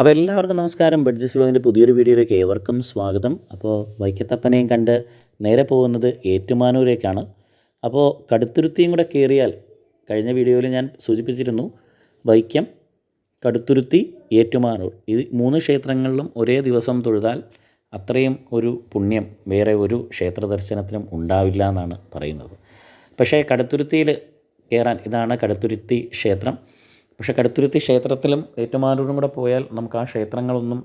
അപ്പോൾ എല്ലാവർക്കും നമസ്കാരം. ബഡ്ജസ് വ്ലോഗിന്റെ പുതിയൊരു വീഡിയോയിലേക്ക് ഏവർക്കും സ്വാഗതം. അപ്പോൾ വൈക്കത്തപ്പനെയും കണ്ട് നേരെ പോകുന്നത് ഏറ്റുമാനൂരേക്കാണ്. അപ്പോൾ കടുത്തുരുത്തിയും കൂടെ കയറിയാൽ കഴിഞ്ഞ വീഡിയോയിൽ ഞാൻ സൂചിപ്പിച്ചിരുന്നു വൈക്കം കടുത്തുരുത്തി ഏറ്റുമാനൂർ. ഈ മൂന്ന് ക്ഷേത്രങ്ങളിലും ഒരേ ദിവസം തൊഴുതാൽ അത്രയും ഒരു പുണ്യം വേറെ ഒരു ക്ഷേത്ര ദർശനത്തിനും ഉണ്ടാവില്ല എന്നാണ് പറയുന്നത്. പക്ഷേ കടുത്തുരുത്തിയിൽ കയറാൻ ഇതാണ് കടുത്തുരുത്തി ക്ഷേത്രം. പക്ഷേ കടുത്തുരുത്തി ക്ഷേത്രത്തിലും ഏറ്റുമാനൂരും കൂടെ പോയാൽ നമുക്ക് ആ ക്ഷേത്രങ്ങളൊന്നും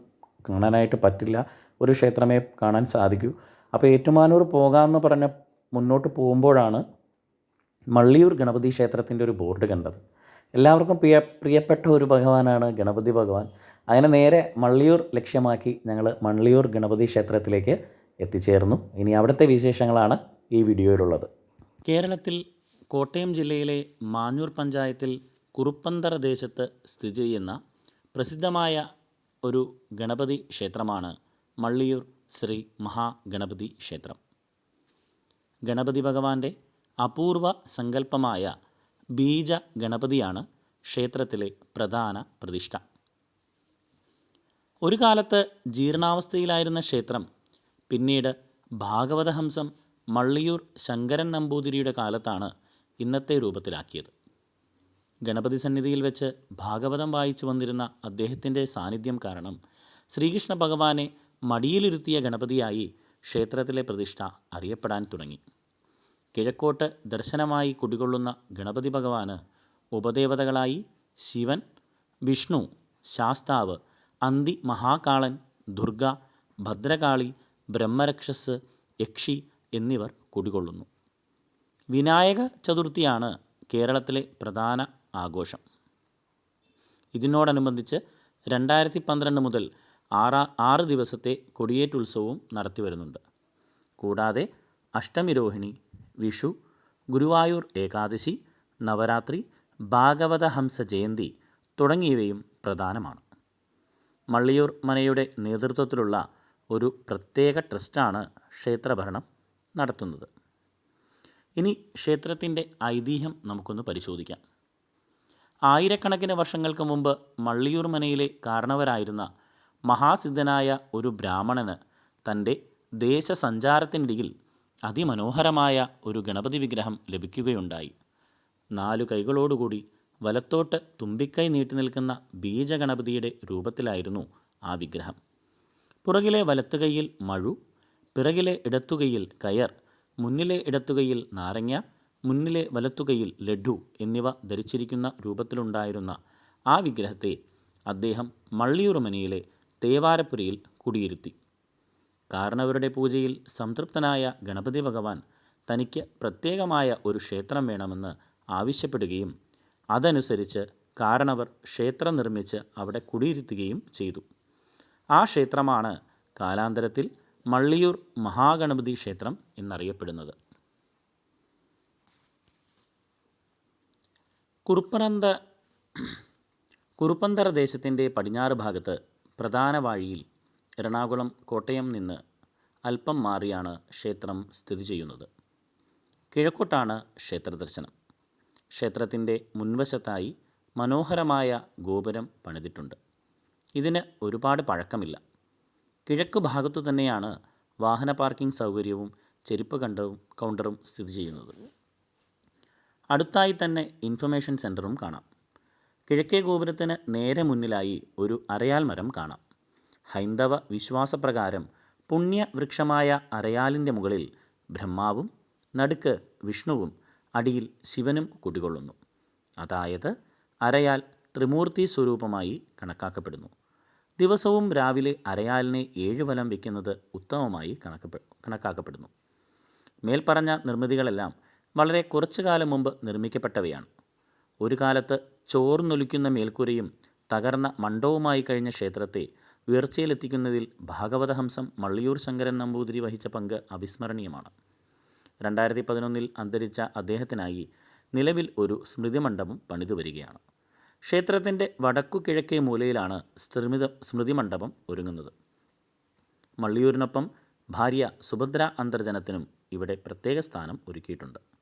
കാണാനായിട്ട് പറ്റില്ല. ഒരു ക്ഷേത്രമേ കാണാൻ സാധിക്കൂ. അപ്പോൾ ഏറ്റുമാനൂർ പോകാമെന്ന് പറഞ്ഞ മുന്നോട്ട് പോകുമ്പോഴാണ് മള്ളിയൂർ ഗണപതി ക്ഷേത്രത്തിന്റെ ഒരു ബോർഡ് കണ്ടത്. എല്ലാവർക്കും പ്രിയ പ്രിയപ്പെട്ട ഒരു ഭഗവാനാണ് ഗണപതി ഭഗവാൻ. അങ്ങനെ നേരെ മള്ളിയൂർ ലക്ഷ്യമാക്കി ഞങ്ങൾ മള്ളിയൂർ ഗണപതി ക്ഷേത്രത്തിലേക്ക് എത്തിച്ചേർന്നു. ഇനി അവിടുത്തെ വിശേഷങ്ങളാണ് ഈ വീഡിയോയിലുള്ളത്. കേരളത്തിൽ കോട്ടയം ജില്ലയിലെ മാഞ്ഞൂർ പഞ്ചായത്തിൽ കുറുപ്പന്തറ ദേശത്ത് സ്ഥിതി ചെയ്യുന്ന പ്രസിദ്ധമായ ഒരു ഗണപതി ക്ഷേത്രമാണ് മള്ളിയൂർ ശ്രീ മഹാഗണപതി ക്ഷേത്രം. ഗണപതി ഭഗവാന്റെ അപൂർവ സങ്കല്പമായ ബീജ ഗണപതിയാണ് ക്ഷേത്രത്തിലെ പ്രധാന പ്രതിഷ്ഠ. ഒരു കാലത്ത് ജീർണാവസ്ഥയിലായിരുന്ന ക്ഷേത്രം പിന്നീട് ഭാഗവതഹംസം മള്ളിയൂർ ശങ്കരൻ നമ്പൂതിരിയുടെ കാലത്താണ് ഇന്നത്തെ രൂപത്തിലാക്കിയത്. ഗണപതി സന്നിധിയിൽ വെച്ച് ഭാഗവതം വായിച്ചു വന്നിരുന്ന അദ്ദേഹത്തിന്റെ സാന്നിധ്യം കാരണം ശ്രീകൃഷ്ണ ഭഗവാനെ മടിയിലിരുത്തിയ ഗണപതിയായി ക്ഷേത്രത്തിലെ പ്രതിഷ്ഠ അറിയപ്പെടാൻ തുടങ്ങി. കിഴക്കോട്ട് ദർശനമായി കുടികൊള്ളുന്ന ഗണപതി ഭഗവാന് ഉപദേവതകളായി ശിവൻ വിഷ്ണു ശാസ്താവ് അന്തി മഹാകാളൻ ദുർഗ ഭദ്രകാളി ബ്രഹ്മരക്ഷസ് യക്ഷി എന്നിവർ കുടികൊള്ളുന്നു. വിനായക ചതുർത്ഥിയാണ് കേരളത്തിലെ പ്രധാന ആഘോഷം. ഇതിനോടനുബന്ധിച്ച് രണ്ടായിരത്തി പന്ത്രണ്ട് മുതൽ ആറാ ആറ് ദിവസത്തെ കൊടിയേറ്റുത്സവവും നടത്തി വരുന്നുണ്ട്. കൂടാതെ അഷ്ടമിരോഹിണി വിഷു ഗുരുവായൂർ ഏകാദശി നവരാത്രി ഭാഗവത ഹംസ ജയന്തി തുടങ്ങിയവയും പ്രധാനമാണ്. മള്ളിയൂർ മനയുടെ നേതൃത്വത്തിലുള്ള ഒരു പ്രത്യേക ട്രസ്റ്റാണ് ക്ഷേത്രഭരണം നടത്തുന്നത്. ഇനി ക്ഷേത്രത്തിന്റെ ഐതിഹ്യം നമുക്കൊന്ന് പരിശോധിക്കാം. ആയിരക്കണക്കിന് വർഷങ്ങൾക്ക് മുമ്പ് മള്ളിയൂർ മനയിലെ കാരണവരായിരുന്ന മഹാസിദ്ധനായ ഒരു ബ്രാഹ്മണന് തന്റെ ദേശസഞ്ചാരത്തിനിടയിൽ അതിമനോഹരമായ ഒരു ഗണപതി വിഗ്രഹം ലഭിക്കുകയുണ്ടായി. നാലു കൈകളോടുകൂടി വലത്തോട്ട് തുമ്പിക്കൈ നീട്ടി നിൽക്കുന്ന ബീജഗണപതിയുടെ രൂപത്തിലായിരുന്നു ആ വിഗ്രഹം. പുറകിലെ വലത്തുകൈയിൽ മഴു പിറകിലെ ഇടത്തുകൈയിൽ കയർ മുന്നിലെ ഇടത്തുകൈയിൽ നാരങ്ങ മുന്നിലെ വലത്തുകയിൽ ലഡു എന്നിവ ധരിച്ചിരിക്കുന്ന രൂപത്തിലുണ്ടായിരുന്ന ആ വിഗ്രഹത്തെ അദ്ദേഹം മള്ളിയൂർമനയിലെ തേവാരപ്പുരയിൽ കുടിയിരുത്തി. കാരണവരുടെ പൂജയിൽ സംതൃപ്തനായ ഗണപതി ഭഗവാൻ തനിക്ക് പ്രത്യേകമായ ഒരു ക്ഷേത്രം വേണമെന്ന് ആവശ്യപ്പെടുകയും അതനുസരിച്ച് കാരണവർ ക്ഷേത്രം നിർമ്മിച്ച് അവിടെ കുടിയിരുത്തുകയും ചെയ്തു. ആ ക്ഷേത്രമാണ് കാലാന്തരത്തിൽ മള്ളിയൂർ മഹാഗണപതി ക്ഷേത്രം എന്നറിയപ്പെടുന്നത്. കുറുപ്പനന്ത കുറുപ്പന്തറ ദേശത്തിന്റെ പടിഞ്ഞാറ് ഭാഗത്ത് പ്രധാന വാഴിയിൽ എറണാകുളം കോട്ടയം നിന്ന് അല്പം മാറിയാണ് ക്ഷേത്രം സ്ഥിതി ചെയ്യുന്നത്. കിഴക്കോട്ടാണ് ക്ഷേത്ര ദർശനം. ക്ഷേത്രത്തിന്റെ മുൻവശത്തായി മനോഹരമായ ഗോപുരം പണിതിട്ടുണ്ട്. ഇതിന് ഒരുപാട് പഴക്കമില്ല. കിഴക്ക് ഭാഗത്തു തന്നെയാണ് വാഹന പാർക്കിംഗ് സൗകര്യവും ചെരുപ്പ് കണ്ടവും കൗണ്ടറും സ്ഥിതി ചെയ്യുന്നത്. അടുത്തായി തന്നെ ഇൻഫർമേഷൻ സെന്ററും കാണാം. കിഴക്കേ ഗോപുരത്തിന് നേരെ മുന്നിലായി ഒരു അരയാൽ മരം കാണാം. ഹൈന്ദവ വിശ്വാസപ്രകാരം പുണ്യവൃക്ഷമായ അരയാലിന്റെ മുകളിൽ ബ്രഹ്മാവും നടുക്ക് വിഷ്ണുവും അടിയിൽ ശിവനും കുടികൊള്ളുന്നു. അതായത് അരയാൽ ത്രിമൂർത്തി സ്വരൂപമായി കണക്കാക്കപ്പെടുന്നു. ദിവസവും രാവിലെ അരയാലിനെ ഏഴ് വലം വയ്ക്കുന്നത് ഉത്തമമായി കണക്കപ്പെ കണക്കാക്കപ്പെടുന്നു. മേൽപ്പറഞ്ഞ നിർമ്മിതികളെല്ലാം വളരെ കുറച്ചു കാലം മുമ്പ് നിർമ്മിക്കപ്പെട്ടവയാണ്. ഒരു കാലത്ത് ചോർന്നൊലിക്കുന്ന മേൽക്കൂരയും തകർന്ന മണ്ഡവുമായി കഴിഞ്ഞ ക്ഷേത്രത്തെ ഉയർച്ചയിലെത്തിക്കുന്നതിൽ ഭാഗവതഹംസം മള്ളിയൂർ ശങ്കരൻ നമ്പൂതിരി വഹിച്ച പങ്ക് അവിസ്മരണീയമാണ്. രണ്ടായിരത്തി പതിനൊന്നിൽ അന്തരിച്ച അദ്ദേഹത്തിനായി നിലവിൽ ഒരു സ്മൃതിമണ്ഡപം പണിതു വരികയാണ്. ക്ഷേത്രത്തിന്റെ വടക്കു കിഴക്കേ മൂലയിലാണ് സ്മൃതി സ്മൃതി മണ്ഡപം ഒരുങ്ങുന്നത്. മള്ളിയൂരിനൊപ്പം ഭാര്യ സുഭദ്ര അന്തർജനത്തിനും ഇവിടെ പ്രത്യേക സ്ഥാനം ഒരുക്കിയിട്ടുണ്ട്.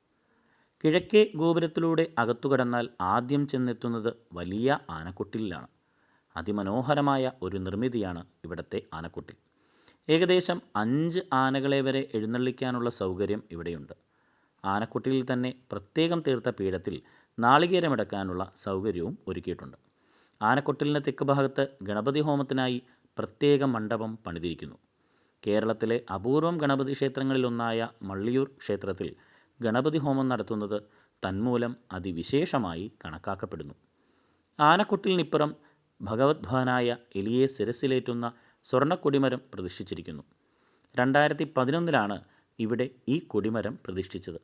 കിഴക്കേ ഗോപുരത്തിലൂടെ അകത്തു കടന്നാൽ ആദ്യം ചെന്നെത്തുന്നത് വലിയ ആനക്കുട്ടിലാണ് അതിമനോഹരമായ ഒരു നിർമ്മിതിയാണ് ഇവിടുത്തെ ആനക്കുട്ടിൽ. ഏകദേശം അഞ്ച് ആനകളെ വരെ എഴുന്നള്ളിക്കാനുള്ള സൗകര്യം ഇവിടെയുണ്ട്. ആനക്കുട്ടിയിൽ തന്നെ പ്രത്യേകം തീർത്ത പീഠത്തിൽ നാളികേരമെടുക്കാനുള്ള സൗകര്യവും ഒരുക്കിയിട്ടുണ്ട്. ആനക്കൊട്ടിലിന് തെക്ക് ഭാഗത്ത് ഗണപതി ഹോമത്തിനായി പ്രത്യേക മണ്ഡപം പണിതിരിക്കുന്നു. കേരളത്തിലെ അപൂർവം ഗണപതി ക്ഷേത്രങ്ങളിലൊന്നായ മള്ളിയൂർ ക്ഷേത്രത്തിൽ ഗണപതി ഹോമം നടത്തുന്നത് തന്മൂലം അതിവിശേഷമായി കണക്കാക്കപ്പെടുന്നു. ആനക്കുട്ടിലിനിപ്പുറം ഭഗവത്ഭവനായ എലിയെ ശിരസിലേറ്റുന്ന സ്വർണക്കൊടിമരം പ്രതിഷ്ഠിച്ചിരിക്കുന്നു. രണ്ടായിരത്തി പതിനൊന്നിലാണ് ഇവിടെ ഈ കൊടിമരം പ്രതിഷ്ഠിച്ചത്.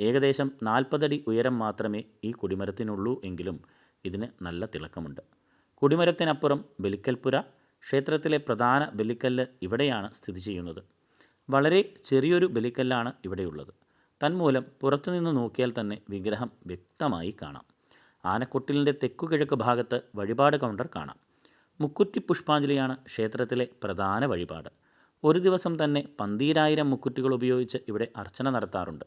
ഏകദേശം നാൽപ്പതടി ഉയരം മാത്രമേ ഈ കൊടിമരത്തിനുള്ളൂ എങ്കിലും ഇതിന് നല്ല തിളക്കമുണ്ട്. കൊടിമരത്തിനപ്പുറം ബലിക്കൽപ്പുര ക്ഷേത്രത്തിലെ പ്രധാന ബലിക്കല്ല് ഇവിടെയാണ് സ്ഥിതി ചെയ്യുന്നത്. വളരെ ചെറിയൊരു ബലിക്കല്ലാണ് ഇവിടെയുള്ളത്. തന്മൂലം പുറത്തുനിന്ന് നോക്കിയാൽ തന്നെ വിഗ്രഹം വ്യക്തമായി കാണാം. ആനക്കൊട്ടിലിന്റെ തെക്കുകിഴക്ക് ഭാഗത്ത് വഴിപാട് കൗണ്ടർ കാണാം. മുക്കുറ്റി പുഷ്പാഞ്ജലിയാണ് ക്ഷേത്രത്തിലെ പ്രധാന വഴിപാട്. ഒരു ദിവസം തന്നെ പന്തീരായിരം മുക്കുറ്റികൾ ഉപയോഗിച്ച് ഇവിടെ അർച്ചന നടത്താറുണ്ട്.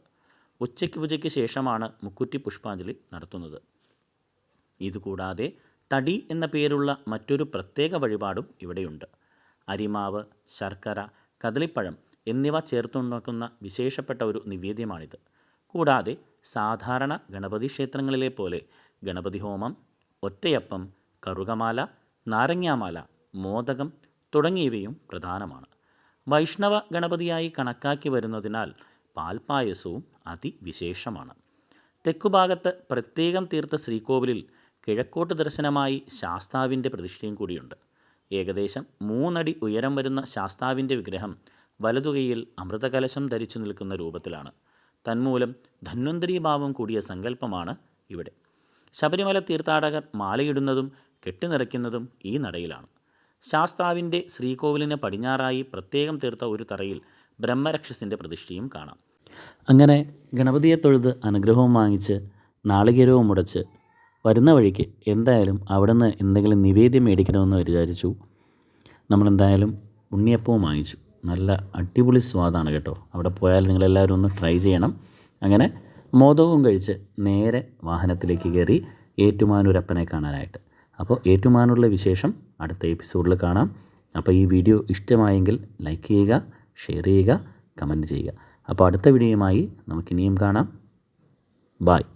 ഉച്ചയ്ക്ക് പൂജയ്ക്ക് ശേഷമാണ് മുക്കുറ്റി പുഷ്പാഞ്ജലി നടത്തുന്നത്. ഇതുകൂടാതെ തടി എന്ന പേരുള്ള മറ്റൊരു പ്രത്യേക വഴിപാടും ഇവിടെയുണ്ട്. അരിമാവ് ശർക്കര കദളിപ്പഴം എന്നിവ ചേർത്തുണ്ടാക്കുന്ന വിശേഷപ്പെട്ട ഒരു നിവേദ്യമാണിത്. കൂടാതെ സാധാരണ ഗണപതി ക്ഷേത്രങ്ങളിലെ പോലെ ഗണപതി ഹോമം ഒറ്റയപ്പം കറുകമാല നാരങ്ങാമാല മോദകം തുടങ്ങിയവയും പ്രധാനമാണ്. വൈഷ്ണവ ഗണപതിയായി കണക്കാക്കി വരുന്നതിനാൽ പാൽപ്പായസവും അതിവിശേഷമാണ്. തെക്കുഭാഗത്ത് പ്രത്യേകം തീർത്ത ശ്രീകോവിലിൽ കിഴക്കോട്ട് ദർശനമായി ശാസ്താവിന്റെ പ്രതിഷ്ഠയും കൂടിയുണ്ട്. ഏകദേശം മൂന്നടി ഉയരം വരുന്ന ശാസ്താവിന്റെ വിഗ്രഹം വലതുകൈയിൽ അമൃതകലശം ധരിച്ചു നിൽക്കുന്ന രൂപത്തിലാണ്. തന്മൂലം ധന്വന്തരി ഭാവം കൂടിയ സങ്കല്പമാണ് ഇവിടെ. ശബരിമല തീർത്ഥാടകർ മാലയിടുന്നതും കെട്ടിനിറയ്ക്കുന്നതും ഈ നടയിലാണ്. ശാസ്താവിന്റെ ശ്രീകോവിലിന് പടിഞ്ഞാറായി പ്രത്യേകം തീർത്ത ഒരു തറയിൽ ബ്രഹ്മരക്ഷസിന്റെ പ്രതിഷ്ഠയും കാണാം. അങ്ങനെ ഗണപതിയെ തൊഴുത് അനുഗ്രഹവും വാങ്ങിച്ച് നാളികേരവും മുടച്ച് വരുന്ന വഴിക്ക് എന്തായാലും അവിടുന്ന് എന്തെങ്കിലും നിവേദ്യം മേടിക്കണമെന്ന് വിചാരിച്ചു. നമ്മളെന്തായാലും ഉണ്ണിയപ്പവും വാങ്ങിച്ചു. നല്ല അടിപൊളി സ്വാദാണ് കേട്ടോ. അവിടെ പോയാൽ നിങ്ങളെല്ലാവരും ഒന്ന് ട്രൈ ചെയ്യണം. അങ്ങനെ മോദകവും കഴിച്ച് നേരെ വാഹനത്തിലേക്ക് കയറി ഏറ്റുമാനൂരപ്പനെ കാണാനായിട്ട്. അപ്പോൾ ഏറ്റുമാനൂരിലെ വിശേഷം അടുത്ത എപ്പിസോഡിൽ കാണാം. അപ്പോൾ ഈ വീഡിയോ ഇഷ്ടമായെങ്കിൽ ലൈക്ക് ചെയ്യുക ഷെയർ ചെയ്യുക കമന്റ് ചെയ്യുക. അപ്പോൾ അടുത്ത വീഡിയോയുമായി നമുക്കിനിയും കാണാം. ബായ്